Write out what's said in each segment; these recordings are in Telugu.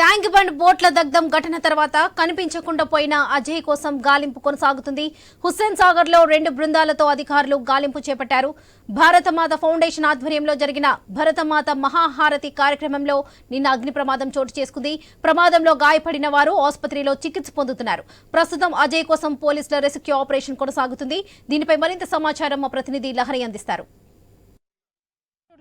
ట్యాంక్ బండ్ బోట్ల దగ్ధం ఘటన తర్వాత కనిపించకుండా పోయిన అజయ్ కోసం గాలింపు కొనసాగుతుంది. హుస్సేన్ సాగర్లో రెండు బృందాలతో అధికారులు గాలింపు చేపట్టారు. భారతమాత ఫౌండేషన్ ఆధ్వర్యంలో జరిగిన భరతమాత మహాహారతి కార్యక్రమంలో నిన్న అగ్ని ప్రమాదం చోటు చేసుకుంది. ప్రమాదంలో గాయపడిన వారు ఆసుపత్రిలో చికిత్స పొందుతున్నారు. ప్రస్తుతం అజయ్ కోసం పోలీసుల రెస్క్యూ ఆపరేషన్ కొనసాగుతుంది. దీనిపై మరింత సమాచారం మా ప్రతినిధి లహరి అందిస్తారు.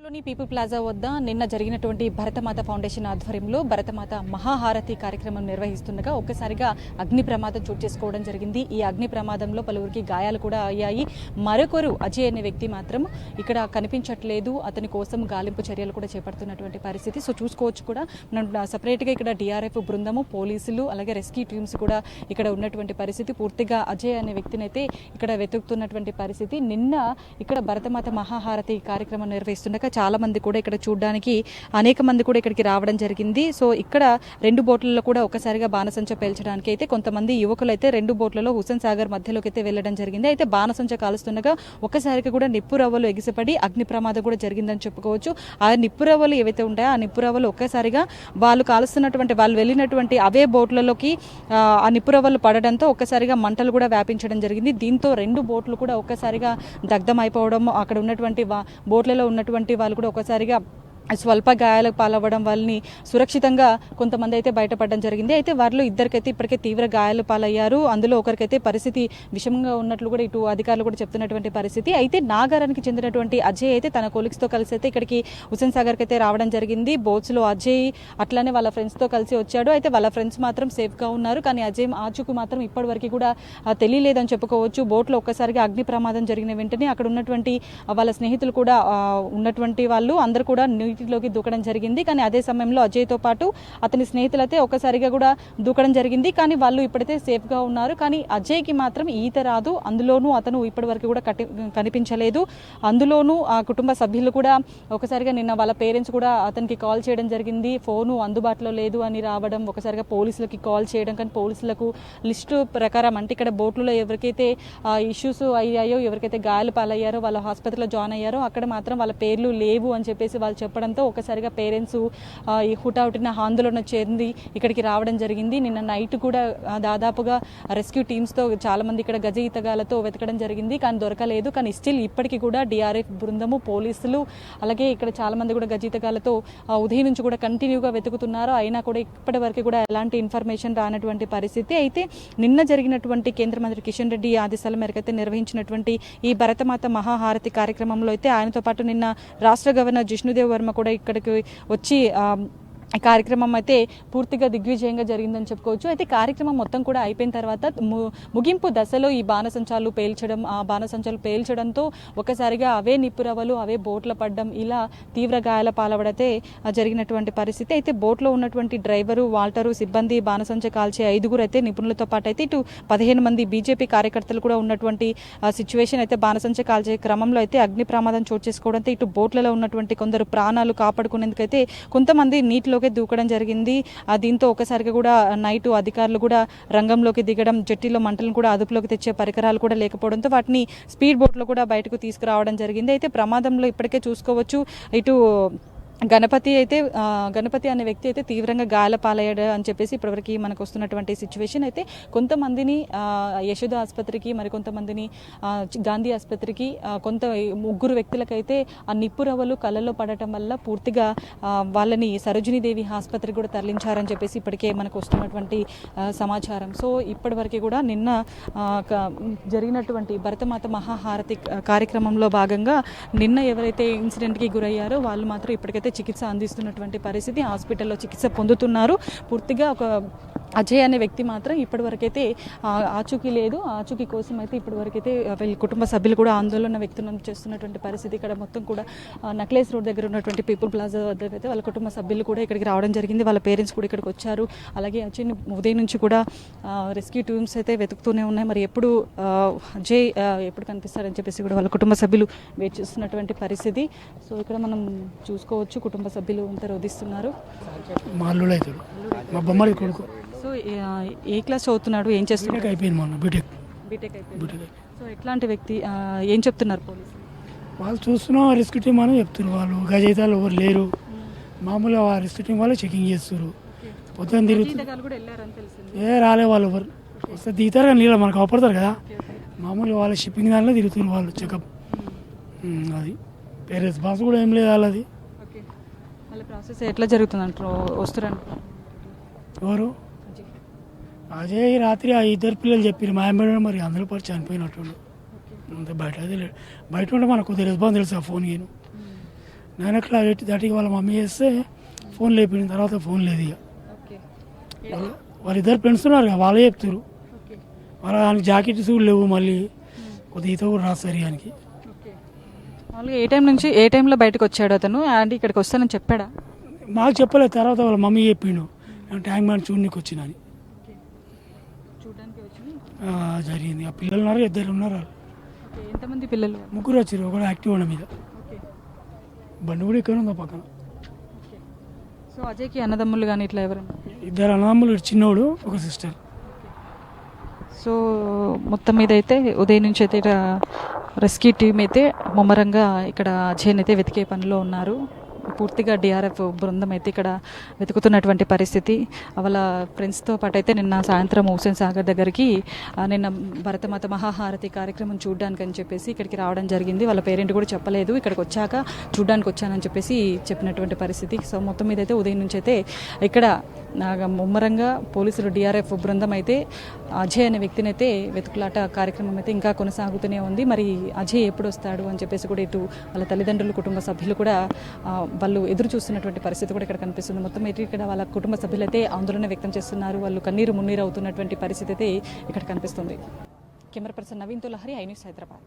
లోని పీపుల్ ప్లాజా వద్ద నిన్న జరిగినటువంటి భరతమాత ఫౌండేషన్ ఆధ్వర్యంలో భరతమాత మహాహారతి కార్యక్రమం నిర్వహిస్తుండగా ఒక్కసారిగా అగ్ని ప్రమాదం చోటు చేసుకోవడం జరిగింది. ఈ అగ్ని ప్రమాదంలో పలువురికి గాయాలు కూడా అయ్యాయి. మరొకరు అజయ్ అనే వ్యక్తి మాత్రం ఇక్కడ కనిపించట్లేదు. అతని కోసం గాలింపు చర్యలు కూడా చేపడుతున్నటువంటి పరిస్థితి. సో చూసుకోవచ్చు కూడా. మనం సపరేట్గా ఇక్కడ డిఆర్ఎఫ్ బృందము పోలీసులు అలాగే రెస్క్యూ టీమ్స్ కూడా ఇక్కడ ఉన్నటువంటి పరిస్థితి. పూర్తిగా అజయ్ అనే వ్యక్తిని అయితే ఇక్కడ వెతుకుతున్నటువంటి పరిస్థితి. నిన్న ఇక్కడ భరతమాత మహాహారతి కార్యక్రమం నిర్వహిస్తుండగా చాలా మంది కూడా ఇక్కడ చూడడానికి అనేక మంది కూడా ఇక్కడికి రావడం జరిగింది. సో ఇక్కడ రెండు బోట్లలో కూడా ఒకసారిగా బాణసంచ పేల్చడానికి అయితే కొంతమంది యువకులు అయితే రెండు బోట్లలో హుసేన్ సాగర్ మధ్యలోకి అయితే వెళ్ళడం జరిగింది. అయితే బాణసంచ కాలుస్తుండగా ఒకసారిగా కూడా నిప్పు రవ్వలు ఎగిసిపడి అగ్ని ప్రమాదం కూడా జరిగిందని చెప్పుకోవచ్చు. ఆ నిప్పు రవ్వలు ఏవైతే ఉంటాయో ఆ నిప్పు రవ్వలు ఒక్కసారిగా వాళ్ళు కాలుస్తున్నటువంటి వాళ్ళు వెళ్ళినటువంటి అవే బోట్లలోకి ఆ, నిప్పు రవ్వలు పడడంతో ఒక్కసారిగా మంటలు కూడా వ్యాపించడం జరిగింది. దీంతో రెండు బోట్లు కూడా ఒక్కసారిగా దగ్ధం అక్కడ ఉన్నటువంటి బోట్లలో ఉన్నటువంటి వాళ్ళు కూడా ఒక్కసారిగా స్వల్ప గాయాలకు పాలవ్వడం వాళ్ళని సురక్షితంగా కొంతమంది అయితే బయటపడడం జరిగింది. అయితే వారిలో ఇద్దరికైతే ఇప్పటికే తీవ్ర గాయాలు పాలయ్యారు. అందులో ఒకరికైతే పరిస్థితి విషమంగా ఉన్నట్లు కూడా ఇటు అధికారులు కూడా చెప్తున్నటువంటి పరిస్థితి. అయితే నాగారానికి చెందినటువంటి అజయ్ అయితే తన కొలిక్స్తో కలిసి అయితే ఇక్కడికి హుసేన్ సాగర్కి అయితే రావడం జరిగింది. బోట్స్లో అజయ్ అట్లానే వాళ్ళ ఫ్రెండ్స్తో కలిసి వచ్చాడు. అయితే వాళ్ళ ఫ్రెండ్స్ మాత్రం సేఫ్గా ఉన్నారు. కానీ అజయ్ ఆచూకు మాత్రం ఇప్పటివరకు కూడా తెలియలేదని చెప్పుకోవచ్చు. బోట్లో ఒక్కసారిగా అగ్ని ప్రమాదం జరిగిన వెంటనే అక్కడ ఉన్నటువంటి వాళ్ళ స్నేహితులు కూడా ఉన్నటువంటి వాళ్ళు అందరూ కూడా నీటిలోకి దూకడం జరిగింది. కానీ అదే సమయంలో అజయ్తో పాటు అతని స్నేహితులు అయితే ఒక్కసారిగా కూడా దూకడం జరిగింది. కానీ వాళ్ళు ఇప్పుడైతే సేఫ్గా ఉన్నారు. కానీ అజయ్కి మాత్రం ఈత రాదు. అందులోనూ అతను ఇప్పటి వరకు కూడా కట్టి కనిపించలేదు. అందులోనూ ఆ కుటుంబ సభ్యులు కూడా ఒకసారిగా నిన్న వాళ్ళ పేరెంట్స్ కూడా అతనికి కాల్ చేయడం జరిగింది. ఫోను అందుబాటులో లేదు అని రావడం ఒకసారిగా పోలీసులకి కాల్ చేయడం కానీ పోలీసులకు లిస్టు ప్రకారం అంటే ఇక్కడ బోట్లలో ఎవరికైతే ఇష్యూస్ అయ్యాయో ఎవరికైతే గాయాలు పాలయ్యారో వాళ్ళ హాస్పిటల్లో జాయిన్ అయ్యారో అక్కడ మాత్రం వాళ్ళ పేర్లు లేవు అని చెప్పేసి వాళ్ళు చెప్పడం రావడంతో ఒకసారిగా పేరెంట్స్ ఈ హుటాహుటిన ఆందోళన చెంది ఇక్కడికి రావడం జరిగింది. నిన్న నైట్ కూడా దాదాపుగా రెస్క్యూ టీమ్స్తో చాలా మంది ఇక్కడ గజ ఈతగాలతో వెతకడం జరిగింది. కానీ దొరకలేదు. కానీ స్టిల్ ఇప్పటికీ కూడా డిఆర్ఎఫ్ బృందము పోలీసులు అలాగే ఇక్కడ చాలా మంది కూడా గజీతగాలతో ఉదయం నుంచి కూడా కంటిన్యూగా వెతుకుతున్నారు. అయినా కూడా ఇప్పటి వరకు కూడా ఎలాంటి ఇన్ఫర్మేషన్ రానటువంటి పరిస్థితి. అయితే నిన్న జరిగినటువంటి కేంద్ర మంత్రి కిషన్ రెడ్డి ఆదేశాల మేరకు అయితే నిర్వహించినటువంటి ఈ భరతమాత మహాహారతి కార్యక్రమంలో అయితే ఆయనతో పాటు నిన్న రాష్ట్ర గవర్నర్ జిష్ణుదేవ్ వర్మ కూడా ఇక్కడికి వచ్చి కార్యక్రమం అయితే పూర్తిగా దిగ్విజయంగా జరిగిందని చెప్పుకోవచ్చు. అయితే కార్యక్రమం మొత్తం కూడా అయిపోయిన తర్వాత ము- ముగింపు దశలో ఈ బాణసంచాలు పేల్చడం ఆ బాణసంచాలు పేల్చడంతో ఒకసారిగా అవే నిప్పురవలు అవే బోట్ల పడ్డం ఇలా తీవ్ర గాయాల పాలవడతే జరిగినటువంటి పరిస్థితి. అయితే బోట్లో ఉన్నటువంటి డ్రైవరు వాల్టరు సిబ్బంది బాణసంచ కాల్చే ఐదుగురు అయితే నిపుణులతో పాటు అయితే ఇటు పదిహేను మంది బీజేపీ కార్యకర్తలు కూడా ఉన్నటువంటి సిచ్యువేషన్ అయితే బాణసంచ కాల్చే క్రమంలో అయితే అగ్ని ప్రమాదం చోటు చేసుకోవడంతో ఇటు బోట్లలో ఉన్నటువంటి కొందరు ప్రాణాలు కాపాడుకునేందుకైతే కొంతమంది నీటిలో నీటిలోకి దూకడం జరిగింది. ఆ దీంతో ఒకసారిగా కూడా నైట్ అధికారులు కూడా రంగంలోకి దిగడం జట్టిలో మంటలను కూడా అదుపులోకి తెచ్చే పరికరాలు కూడా లేకపోవడంతో వాటిని స్పీడ్ బోట్లో కూడా బయటకు తీసుకురావడం జరిగింది. అయితే ప్రమాదంలో ఇప్పటికే చూసుకోవచ్చు. ఇటు గణపతి అయితే గణపతి అనే వ్యక్తి అయితే తీవ్రంగా గాయాల పాలయ్యాడు అని చెప్పేసి ఇప్పటివరకు మనకు వస్తున్నటువంటి సిచ్యువేషన్ అయితే కొంతమందిని యశోద ఆసుపత్రికి మరి కొంతమందిని గాంధీ ఆసుపత్రికి కొంత ముగ్గురు వ్యక్తులకైతే ఆ నిప్పు రవ్వలు కళ్ళల్లో పడటం వల్ల పూర్తిగా వాళ్ళని సరోజినీదేవి ఆసుపత్రికి కూడా తరలించారని చెప్పేసి ఇప్పటికే మనకు వస్తున్నటువంటి సమాచారం. సో ఇప్పటివరకు కూడా నిన్న క- జరిగినటువంటి భరతమాత మహాహారతి కార్యక్రమంలో భాగంగా నిన్న ఎవరైతే ఇన్సిడెంట్కి గురయ్యారో వాళ్ళు మాత్రం ఇప్పటికైతే చికిత్స అందిస్తున్నటువంటి పరిస్థితి. హాస్పిటల్లో చికిత్స పొందుతున్నారు. పూర్తిగా ఒక అజయ్ అనే వ్యక్తి మాత్రం ఇప్పటివరకైతే ఆచూకీ లేదు. ఆచూకీ కోసం అయితే ఇప్పటివరకైతే వీళ్ళ కుటుంబ సభ్యులు కూడా ఆందోళన వ్యక్తం చేస్తున్నటువంటి పరిస్థితి ఇక్కడ మొత్తం కూడా నక్లెస్ రోడ్ దగ్గర ఉన్నటువంటి పీపుల్ ప్లాజా వద్ద అయితే వాళ్ళ కుటుంబ సభ్యులు కూడా ఇక్కడికి రావడం జరిగింది. వాళ్ళ పేరెంట్స్ కూడా ఇక్కడికి వచ్చారు. అలాగే అజయ్ని ఉదయం నుంచి కూడా రెస్క్యూ టీమ్స్ అయితే వెతుకుతూనే ఉన్నాయి. మరి ఎప్పుడు అజయ్ ఎప్పుడు కనిపిస్తారని చెప్పేసి కూడా వాళ్ళ కుటుంబ సభ్యులు వెయిట్ చేస్తున్నటువంటి పరిస్థితి. సో ఇక్కడ మనం చూసుకోవచ్చు కుటుంబ సభ్యులు అంతా రోధిస్తున్నారు. మా అల్లుడు అవుతాడు మా బొమ్మడి కొడుకు. సో ఏ- క్లాస్ చదువుతున్నాడు? ఏం చేస్తున్నాడు? అయిపోయింది మొన్న బీటెక్ బీటెక్ అయిపోయింది. సో ఎట్లాంటి వ్యక్తి ఆ, ఏం చెప్తున్నారు పోలీసులు? వాళ్ళు చూస్తున్నాం రిస్క్ టీం అని చెప్తున్నారు. వాళ్ళు గజయితాలు ఎవరు లేరు. మామూలుగా ఆ రిస్క్ టీం వాళ్ళు చెకింగ్ చేస్తారు పొద్దున్న తిరుగుతుంది ఏ రాలే వాళ్ళు ఎవరు. వస్తే దిగుతారు కానీ నీళ్ళు మనకు అవపడతారు కదా. మామూలుగా వాళ్ళ షిప్పింగ్ దానిలో తిరుగుతున్నారు వాళ్ళు చెకప్. అది. పేరెంట్స్ బాస్ కూడా ఏం లేదు వాళ్ళది. వాళ్ళ ప్రాసెస్ ఎట్లా జరుగుతుంది అంటారు వస్తున్నారు ఎవరు? అజయ్ రాత్రి ఆ ఇద్దరు పిల్లలు చెప్పారు మా అమ్మాయి మరి అందరూ పడి చనిపోయినట్టు అంతే బయట లేడు బయట ఉంటే మనకు కొద్దిగా రెస్పాన్స్ తెలుసు ఆ ఫోన్ నేను నైన్ ఓ క్లాక్ ఎయిట్ థర్టీకి వాళ్ళ మమ్మీ చేస్తే ఫోన్ లేపిన తర్వాత ఫోన్ లేదు ఇక వాళ్ళిద్దరు ఫ్రెండ్స్ ఉన్నారు కదా వాళ్ళే చెప్తారు వాళ్ళ దానికి జాకెట్స్ కూడా లేవు మళ్ళీ. కొద్దిగా ఈత కూడా సరిగానికి ఓకే. మామూలుగా ఏ టైం నుంచి ఏ టైంలో బయటకు వచ్చాడు అతను? అంటే ఇక్కడికి వస్తానని చెప్పాడా? మాకు చెప్పలేదు తర్వాత వాళ్ళ మమ్మీ చెప్పిండు. ట్యాంక్ మ్యాన్ చూడనికి వచ్చిన అని. చూడడానికి ఆ, జరిగింది. ఆ పిల్లలు ఉన్నారు ఇద్దరు ఉన్నారు. వాళ్ళు. ఓకే ఎంతమంది పిల్లలు ముగ్గురు వచ్చారు ఒకడు యాక్టివ్ ఉన్న మీద. ఓకే. బండి కూడా ఇక్కడ ఉందా పక్కన. ఓకే. సో అజయ్కి అన్నదమ్ములు కానీ ఇట్లా ఎవరైనా ఇద్దరు అన్నదమ్ములు చిన్నోడు ఒక సిస్టర్. సో మొత్తం మీద అయితే ఉదయం నుంచి అయితే ఇక్కడ రెస్క్యూ టీం అయితే ముమ్మరంగా ఇక్కడ అజయ్ని అయితే వెతికే పనిలో ఉన్నారు. పూర్తిగా డిఆర్ఎఫ్ బృందం అయితే ఇక్కడ వెతుకుతున్నటువంటి పరిస్థితి. వాళ్ళ ఫ్రెండ్స్తో పాటు అయితే నిన్న సాయంత్రం హుసేన్ సాగర్ దగ్గరికి నిన్న భరతమాత మహాహారతి కార్యక్రమం చూడడానికి అని చెప్పేసి ఇక్కడికి రావడం జరిగింది. వాళ్ళ పేరెంట్ కూడా చెప్పలేదు. ఇక్కడికి వచ్చాక చూడడానికి వచ్చానని చెప్పేసి చెప్పినటువంటి పరిస్థితి. సో మొత్తం మీద అయితే ఉదయం నుంచి అయితే ఇక్కడ ముమ్మరంగా పోలీసులు డిఆర్ఎఫ్ బృందం అయితే అజయ్ అనే వ్యక్తిని అయితే వెతుకులాట కార్యక్రమం అయితే ఇంకా కొనసాగుతూనే ఉంది. మరి అజయ్ ఎప్పుడు వస్తాడు అని చెప్పేసి కూడా ఇటు వాళ్ళ తల్లిదండ్రులు కుటుంబ సభ్యులు కూడా వాళ్ళు ఎదురు చూస్తున్నటువంటి పరిస్థితి కూడా ఇక్కడ కనిపిస్తుంది. మొత్తం అయితే ఇక్కడ వాళ్ళ కుటుంబ సభ్యులైతే ఆందోళన వ్యక్తం చేస్తున్నారు. వాళ్ళు కన్నీరు మున్నీరు అవుతున్నటువంటి పరిస్థితి అయితే ఇక్కడ కనిపిస్తుంది. Camera person Naveen Lahari I news Hyderabad.